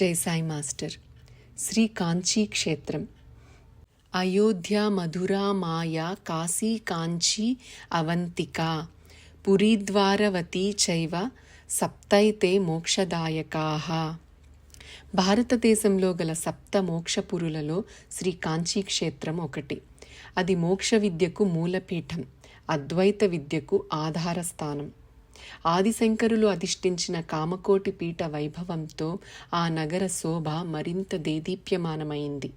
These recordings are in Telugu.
జై సాయి మాస్టర్. శ్రీ కాంచీ క్షేత్రం అయోధ్య మధుర మాయా కాశీ కాంచీ అవంతిక. పురీద్వారవతీ చైవ సప్తైతే మోక్షదాయకా. భారతదేశంలో గల సప్త మోక్షపురులలో శ్రీ కాంచీ క్షేత్రం ఒకటి. అది మోక్ష విద్యకు మూలపీఠం అద్వైత విద్యకు ఆధారస్థానం. ఆదిశంకరులు అధిష్ఠించిన కామకోటి పీఠ వైభవంతో ఆ నగర శోభ మరింత దేదీప్యమానమైంది.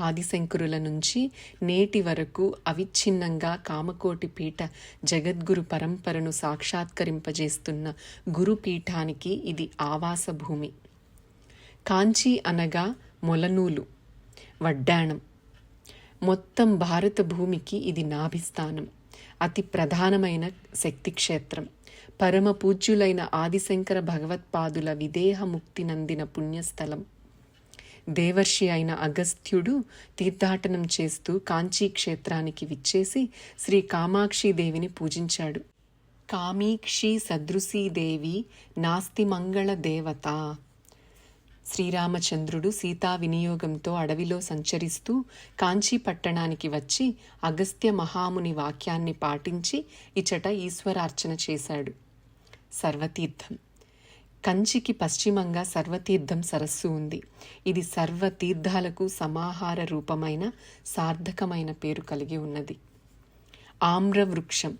ఆదిశంకరుల నుంచి నేటి వరకు అవిచ్ఛిన్నంగా కామకోటి పీఠ జగద్గురు పరంపరను సాక్షాత్కరింపజేస్తున్న గురుపీఠానికి ఇది ఆవాస భూమి. కాంచీ అనగా మొలనూలు వడ్డాణం. మొత్తం భారత భూమికి ఇది నాభిస్థానం అతి ప్రధానమైన శక్తి క్షేత్రం పరమ పూజ్యులైన ఆదిశంకర భగవత్పాదుల విదేహముక్తి నందిన పుణ్యస్థలం. దేవర్షి అయిన అగస్త్యుడు తీర్థాటనం చేస్తూ కాంచీ క్షేత్రానికి విచ్చేసి శ్రీ కామాక్షిదేవిని పూజించాడు. కామీక్షి సదృశీదేవి నాస్తి మంగళ దేవత శ్రీరామచంద్రుడు సీతా వినియోగంతో అడవిలో సంచరిస్తూ కాంచీ పట్టణానికి వచ్చి అగస్త్య మహాముని వాక్యాన్ని పాటించి ఇచట ఈశ్వరార్చన చేశాడు. సర్వతీర్థం. కంచికి పశ్చిమంగా సర్వతీర్థం సరస్సు ఉంది. ఇది సర్వతీర్థాలకు సమాహార రూపమైన సార్థకమైన పేరు కలిగి ఉన్నది. ఆమ్రవృక్షం.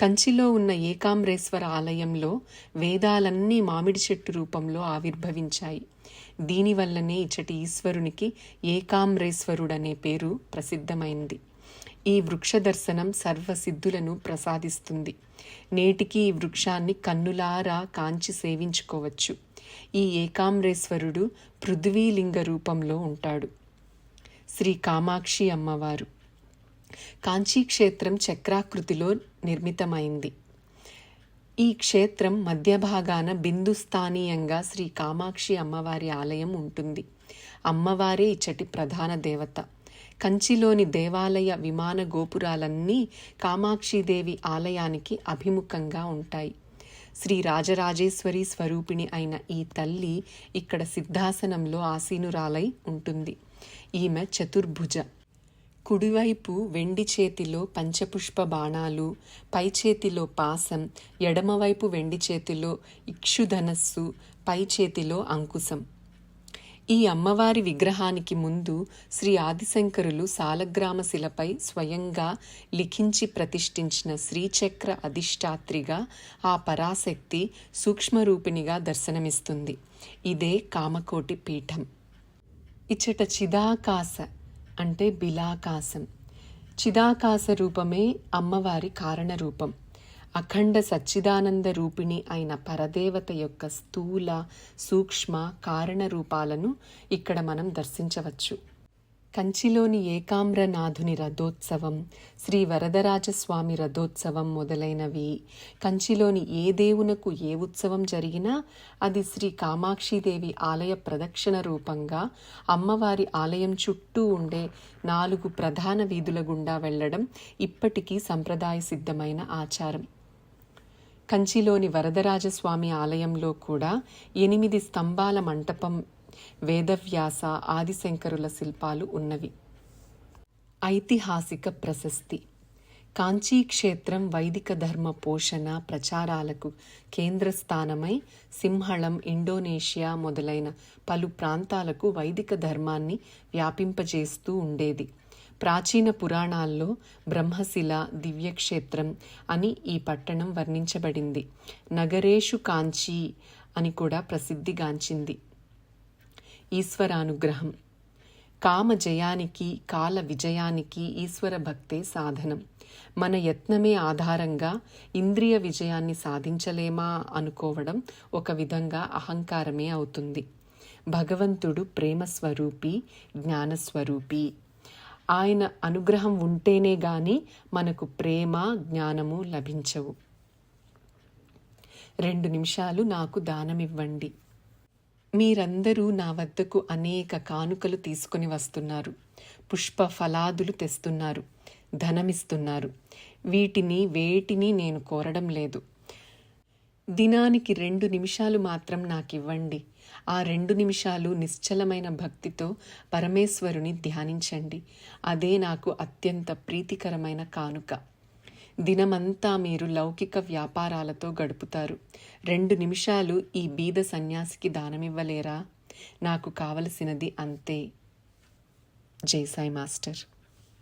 కంచిలో ఉన్న ఏకామ్రేశ్వర ఆలయంలో వేదాలన్నీ మామిడి చెట్టు రూపంలో ఆవిర్భవించాయి. దీనివల్లనే ఇచ్చటి ఈశ్వరునికి ఏకామ్రేశ్వరుడనే పేరు ప్రసిద్ధమైంది. ఈ వృక్ష దర్శనం సర్వసిద్ధులను ప్రసాదిస్తుంది. నేటికి ఈ వృక్షాన్ని కన్నులారా కాంచి సేవించుకోవచ్చు. ఈ ఏకామ్రేశ్వరుడు పృథ్వీలింగ రూపంలో ఉంటాడు. శ్రీ కామాక్షి అమ్మవారు. కాంచీ క్షేత్రం చక్రాకృతిలో నిర్మితమైంది. ఈ క్షేత్రం మధ్య భాగాన బిందుస్థానీయంగా శ్రీ కామాక్షి అమ్మవారి ఆలయం ఉంటుంది. అమ్మవారే ఇచ్చటి ప్రధాన దేవత. కంచిలోని దేవాలయ విమాన గోపురాలన్నీ కామాక్షిదేవి ఆలయానికి అభిముఖంగా ఉంటాయి. శ్రీ రాజరాజేశ్వరి స్వరూపిణి అయిన ఈ తల్లి ఇక్కడ సిద్ధాసనంలో ఆసీనురాలై ఉంటుంది. ఈమె చతుర్భుజ. కుడివైపు వెండి చేతిలో పంచపుష్ప బాణాలు పై చేతిలో పాసం ఎడమవైపు వెండి చేతిలో ఇక్షుధనస్సు పై చేతిలో అంకుశం. ఈ అమ్మవారి విగ్రహానికి ముందు శ్రీ ఆదిశంకరులు సాలగ్రామ శిలపై స్వయంగా లిఖించి ప్రతిష్ఠించిన శ్రీచక్ర అధిష్టాత్రిగా ఆ పరాశక్తి సూక్ష్మరూపిణిగా దర్శనమిస్తుంది. ఇదే కామకోటి పీఠం. ఇచ్చట చిదాకాశ అంటే బిలాకాశం. చిదాకాశ రూపమే అమ్మవారి కారణ రూపం అఖండ సచ్చిదానంద రూపిణి అయిన పరదేవత యొక్క స్థూల సూక్ష్మ కారణ రూపాలను ఇక్కడ మనం దర్శించవచ్చు. కంచిలోని ఏకామ్రనాథుని రథోత్సవం శ్రీ వరదరాజస్వామి రథోత్సవం మొదలైనవి. కంచిలోని ఏ దేవునకు ఏ ఉత్సవం జరిగినా అది శ్రీ కామాక్షిదేవి ఆలయ ప్రదక్షిణ రూపంగా అమ్మవారి ఆలయం చుట్టూ ఉండే నాలుగు ప్రధాన వీధుల గుండా వెళ్ళడం ఇప్పటికీ సంప్రదాయ సిద్ధమైన ఆచారం. కంచిలోని వరదరాజస్వామి ఆలయంలో కూడా ఎనిమిది స్తంభాల మంటపం వేదవ్యాస ఆదిశంకరుల శిల్పాలు ఉన్నవి. ఐతిహాసిక ప్రశస్తి. కాంచీ క్షేత్రం వైదిక ధర్మ పోషణ ప్రచారాలకు కేంద్ర స్థానమై సింహళం ఇండోనేషియా మొదలైన పలు ప్రాంతాలకు వైదిక ధర్మాన్ని వ్యాపింపజేస్తూ ఉండేది. ప్రాచీన పురాణాల్లో బ్రహ్మశిల దివ్యక్షేత్రం అని ఈ పట్టణం వర్ణించబడింది. నగరేషు కాంచీ అని కూడా ప్రసిద్ధిగాంచింది. ఈశ్వరానుగ్రహం. కామ జయానికి కాల విజయానికి ఈశ్వర భక్తే సాధనం. మన యత్నమే ఆధారంగా ఇంద్రియ విజయాన్ని సాధించలేమా అనుకోవడం ఒక విధంగా అహంకారమే అవుతుంది. భగవంతుడు ప్రేమ స్వరూపి జ్ఞానస్వరూపి. ఆయన అనుగ్రహం ఉంటేనే గాని మనకు ప్రేమ జ్ఞానము లభించవు. రెండు నిమిషాలు నాకు దానమివ్వండి. మీరందరూ నా వద్దకు అనేక కానుకలు తీసుకుని వస్తున్నారు. పుష్ప ఫలాదులు తెస్తున్నారు. ధనమిస్తున్నారు. వీటిని వేటిని నేను కోరడం లేదు. దినానికి రెండు నిమిషాలు మాత్రం నాకివ్వండి. ఆ రెండు నిమిషాలు నిశ్చలమైన భక్తితో పరమేశ్వరుని ధ్యానించండి. అదే నాకు అత్యంత ప్రీతికరమైన కానుక. దినమంతా మీరు లౌకిక వ్యాపారాలతో గడుపుతారు. రెండు నిమిషాలు ఈ బీద సన్యాసికి దానమివ్వలేరా? నాకు కావలసినది అంతే. జై సాయి మాస్టర్.